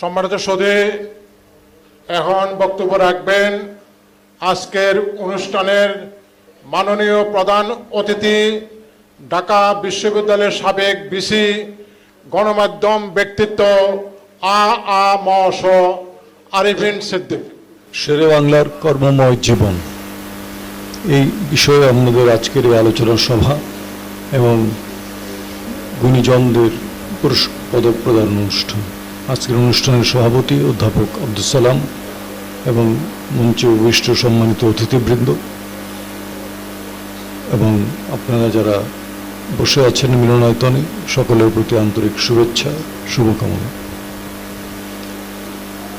সম্মানিত সদে, এখন বক্তব্য রাখবেন আজকের অনুষ্ঠানের মাননীয় প্রধান অতিথি, ঢাকা বিশ্ববিদ্যালয়ের সাবেক বিসি, গণমাধ্যম ব্যক্তিত্ব আ আ, ম, স, আরিফিন সিদ্দিক। শেরে বাংলার কর্মময় জীবন। এই বিষয়ে আমাদের আজকের এই আলোচনা সভা এবং গুণীজনদের পদক প্রদান অনুষ্ঠান। আজকের অনুষ্ঠানের সভাপতি অধ্যাপক আব্দুল সালাম এবং মঞ্চে উপবিষ্ট সম্মানিত অতিথিবৃন্দ এবং আপনারা যারা বসে আছেন মিলনায়তনে, সকলের প্রতি আন্তরিক শুভেচ্ছা, শুভকামনা।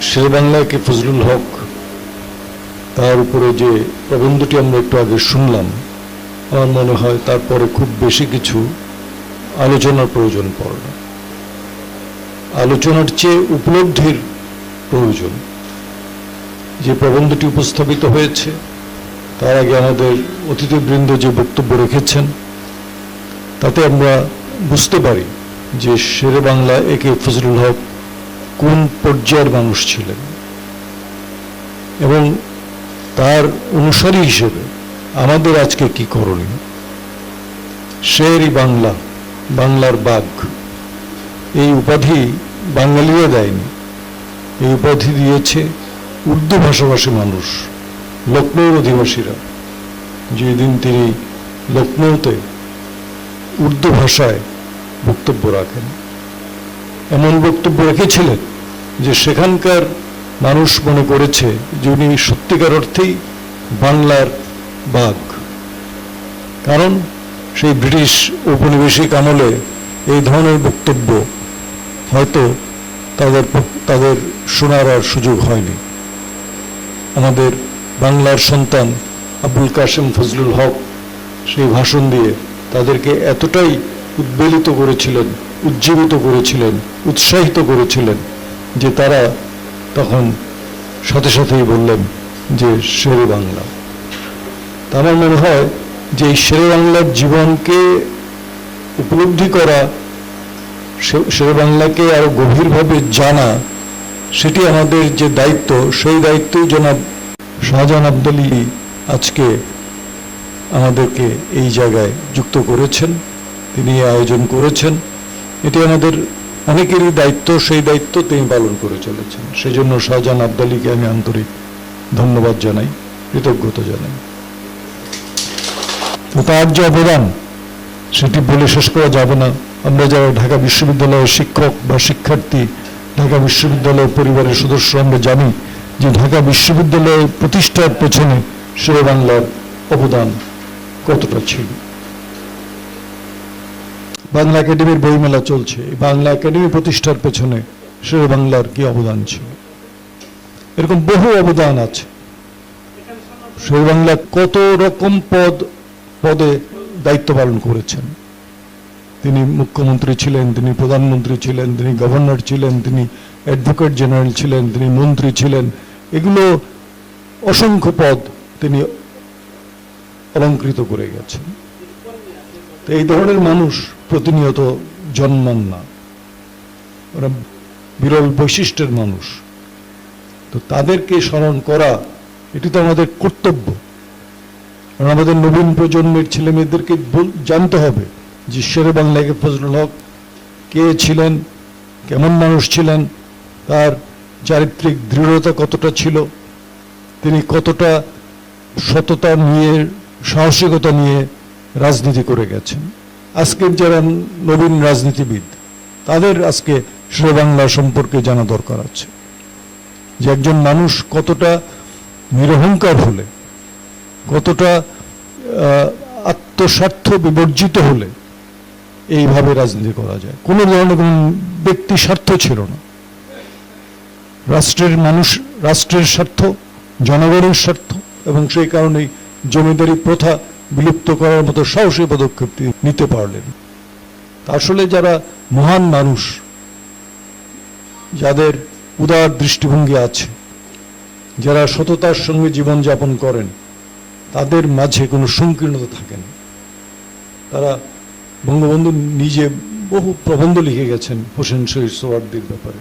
শেরে বাংলায় কে ফজলুল হক তার উপরে যে প্রবন্ধটি আমরা একটু আগে শুনলাম, আমার মনে হয় তারপরে খুব বেশি কিছু আলোচনার প্রয়োজন পড়ে না। আলোচনার চেয়ে উপলব্ধির প্রয়োজন। যে প্রবন্ধটি উপস্থাপিত হয়েছে, তার আগে আমাদের অতিথিবৃন্দ যে বক্তব্য রেখেছেন, তাতে আমরা বুঝতে পারি যে শেরে বাংলা একে ফজলুল হক কোন পর্যায়ের মানুষ ছিলেন এবং তার অনুসারী হিসেবে আমাদের আজকে কি করণীয়? শেরই বাংলা, বাংলার বাঘ। এই উপাধি বাঙালিরা দেয়নি। এই উপাধি দিয়েছে উর্দু ভাষাভাষী মানুষ লখনৌর অধিবাসীরা। যেদিন তিনি লখনৌতে উর্দু ভাষায় বক্তব্য রাখেন। এমন বক্তব্য রেখেছিলেন যে সেখানকার মানুষ মনে করেছে যে উনি সত্যিকার অর্থেই বাংলার বাঘ। কারণ সেই ব্রিটিশ ঔপনিবেশিক আমলে এই ধরনের বক্তব্য হয়তো তাদের তাদের শোনার আর সুযোগ হয়নি। আমাদের বাংলার সন্তান আবুল কাশেম ফজলুল হক সেই ভাষণ দিয়ে তাদেরকে এতটাই উদ্বেলিত করেছিলেন, উজ্জীবিত করেছিলেন, উৎসাহিত করেছিলেন যে তারা তখন সাথে সাথেই বললেন যে শেরে বাংলা। আমার মনে হয় যে এই শেরে বাংলার জীবনকে উপলব্ধি করা বাংলাকে আরও গভীরভাবে জানা, সেটি আমাদের যে দায়িত্ব, সেই দায়িত্বই জনাব শাহজাহান আব্দালি আজকে আমাদেরকে এই জায়গায় যুক্ত করেছেন, তিনি আয়োজন করেছেন। এটি আমাদের অনেকেরই দায়িত্ব, সেই দায়িত্ব তিনি পালন করে চলেছেন। সেই জন্য শাহজাহান আব্দালিকে আমি আন্তরিক ধন্যবাদ জানাই, কৃতজ্ঞতা জানাই। তার যে অবদান, সেটি বলে শেষ করা যাবে না। আমরা যারা ঢাকা বিশ্ববিদ্যালয়ের শিক্ষক বা শিক্ষার্থী, ঢাকা বিশ্ববিদ্যালয়ের পরিবারের সদস্য, আমরা জানি যে ঢাকা বিশ্ববিদ্যালয় প্রতিষ্ঠার পেছনে বাংলার অবদান কতটা ছিল। বাংলা একাডেমির বইমেলা চলছে। বাংলা একাডেমি প্রতিষ্ঠার পেছনে শেরে বাংলার কি অবদান ছিল? এরকম বহু অবদান আছে। বাংলা কত রকম পদ, পদে দায়িত্ব পালন করেছেন। তিনি মুখ্যমন্ত্রী ছিলেন, তিনি প্রধানমন্ত্রী ছিলেন, তিনি গভর্নর ছিলেন, তিনি অ্যাডভোকেট জেনারেল ছিলেন, তিনি মন্ত্রী ছিলেন। এগুলো অসংখ্য পদ তিনি অলঙ্কৃত করে গেছেন। তো এই ধরনের মানুষ প্রতিনিয়ত জন্মান না। ওরা বিরল বৈশিষ্ট্যের মানুষ। তো তাদেরকে স্মরণ করা, এটি তো আমাদের কর্তব্য। কারণ আমাদের নবীন প্রজন্মের ছেলে মেয়েদেরকে বল- জানতে হবে। যে শেরে বাংলাকে ফজলুল হক কে ছিলেন, কেমন মানুষ ছিলেন, তার চারিত্রিক দৃঢ়তা কতটা ছিল, তিনি কতটা সততা নিয়ে, সাহসিকতা নিয়ে রাজনীতি করে গেছেন। আজকের যারা নবীন রাজনীতিবিদ, তাদের আজকে শেরে বাংলা সম্পর্কে জানা দরকার আছে। যে একজন মানুষ কতটা নিরহংকার হলে, কতটা আত্মস্বার্থ বিবর্জিত হলে এইভাবে রাজনীতি করা যায়। কোনো ধরনের কোনো ব্যক্তি স্বার্থ ছিল না। রাষ্ট্রের মানুষ, রাষ্ট্রের স্বার্থ, জনগণের স্বার্থ এবং সেই কারণেই জমিদারি প্রথা বিলুপ্ত করার মতো সাহসী পদক্ষেপ নিতে পারলেন। আসলে যারা মহান মানুষ, যাদের উদার দৃষ্টিভঙ্গি আছে, যারা সততার সঙ্গে জীবনযাপন করেন, তাদের মাঝে কোনো সংকীর্ণতা থাকে না। তারা বঙ্গবন্ধু নিজে বহু প্রবন্ধ লিখে গেছেন হোসেন শহীদ সোয়ার্দির ব্যাপারে।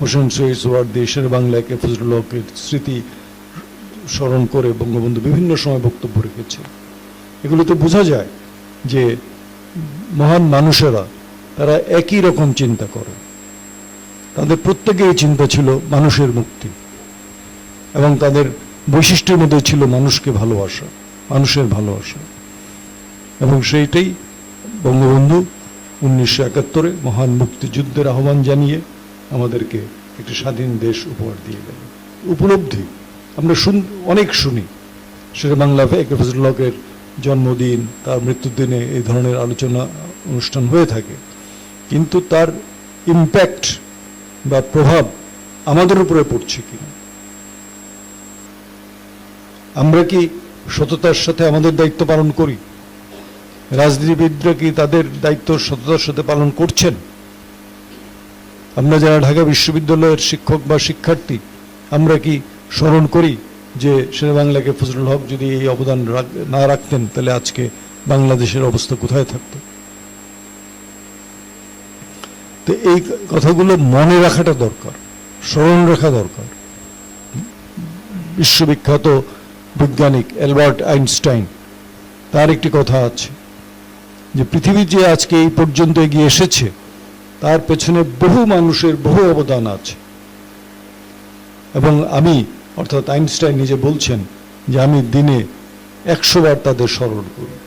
হোসেন শহীদ সোয়ার দেশের বাংলাকে ফজলুল হকের স্মৃতি স্মরণ করে বঙ্গবন্ধু বিভিন্ন সময় বক্তব্য রেখেছে। এগুলোতে বোঝা যায় যে মহান মানুষেরা, তারা একই রকম চিন্তা করে। তাদের প্রত্যেকেরই চিন্তা ছিল মানুষের মুক্তি এবং তাদের বৈশিষ্ট্যের মধ্যে ছিল মানুষকে ভালোবাসা, মানুষের ভালোবাসা। এবং সেইটাই বঙ্গবন্ধু উনিশশো একাত্তরে মহান মুক্তিযুদ্ধের আহ্বান জানিয়ে আমাদেরকে একটি স্বাধীন দেশ উপহার দিয়ে গেল। উপলব্ধি, আমরা শুন, অনেক শুনি। সেটা বাংলা ফজলুল জন্মদিন, তার মৃত্যুর দিনে এই ধরনের আলোচনা, অনুষ্ঠান হয়ে থাকে। কিন্তু তার ইম্প্যাক্ট বা প্রভাব আমাদের উপরে পড়ছে কিনা? আমরা কি সততার সাথে আমাদের দায়িত্ব পালন করি? রাজনীতিবিদরা কি তাদের দায়িত্ব সততার সাথে পালন করছেন? আমরা যারা ঢাকা বিশ্ববিদ্যালয়ের শিক্ষক বা শিক্ষার্থী, আমরা কি স্মরণ করি যে শেরে বাংলাকে ফজলুল হক যদি এই অবদান না রাখতেন, তাহলে আজকে বাংলাদেশের অবস্থা কোথায় থাকতো? তো এই কথাগুলো মনে রাখাটা দরকার, স্মরণ রাখা দরকার। বিশ্ববিখ্যাত বৈজ্ঞানিক অ্যালবার্ট আইনস্টাইন, তার একটি কথা আছে। যে পৃথিবী যে আজকে এই পর্যন্ত এগিয়ে এসেছে, তার পেছনে বহু মানুষের বহু অবদান আছে। এবং আমি, অর্থাৎ আইনস্টাইন নিজে বলছেন যে আমি দিনে একশো বার তাদের স্মরণ করি।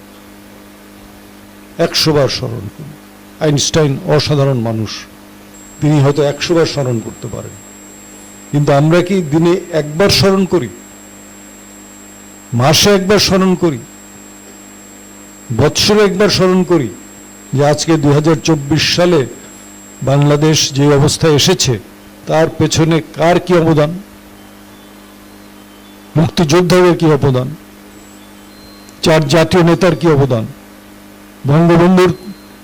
একশো বার স্মরণ করি। আইনস্টাইন অসাধারণ মানুষ। তিনি হয়তো একশো বার স্মরণ করতে পারেন। কিন্তু আমরা কি দিনে একবার স্মরণ করি? মাসে একবার স্মরণ করি? বৎসরে একবার স্মরণ করি যে আজকে দু হাজার চব্বিশ সালে বাংলাদেশ যে অবস্থায় এসেছে, তার পেছনে কার কি অবদান? মুক্তিযোদ্ধাদের কি অবদান? চার জাতীয় নেতার কি অবদান? বঙ্গবন্ধুর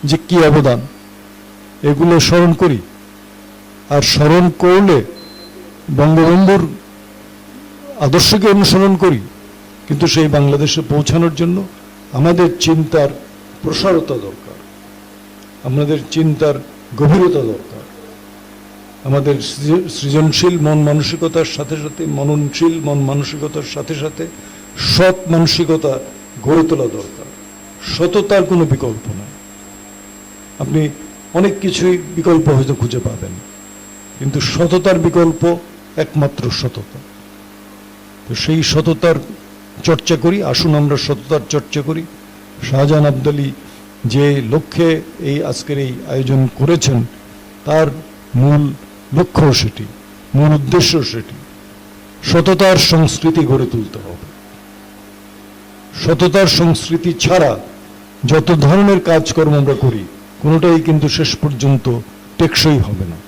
যে কি অবদান? এগুলো স্মরণ করি। আর স্মরণ করলে বঙ্গবন্ধুর আদর্শকে অনুসরণ করি, কিন্তু সেই বাংলাদেশে পৌঁছানোর জন্য আমাদের চিন্তার প্রসারতা দরকার। আমাদের চিন্তার গভীরতা দরকার। আমাদের সৃজনশীল মন মানসিকতার সাথে সাথে, মননশীল মন মানসিকতার সাথে সাথে সৎ মানসিকতা গড়ে তোলা দরকার। সততার কোনো বিকল্প নাই। আপনি অনেক কিছুই বিকল্প হয়তো খুঁজে পাবেন, কিন্তু সততার বিকল্প একমাত্র সততা। তো সেই সততার চর্চা করি, আসুন আমরা সততার চর্চা করি। শাহজাহান আবদালি যে লক্ষ্যে এই আজকের এই আয়োজন করেছেন, তার মূল লক্ষ্য সেটি, মূল উদ্দেশ্য সেটি, সততার সংস্কৃতি গড়ে তুলতে হবে। সততার সংস্কৃতি ছাড়া যত ধরনের কাজকর্ম আমরা করি, কোনোটাই কিন্তু শেষ পর্যন্ত টেকসই হবে না।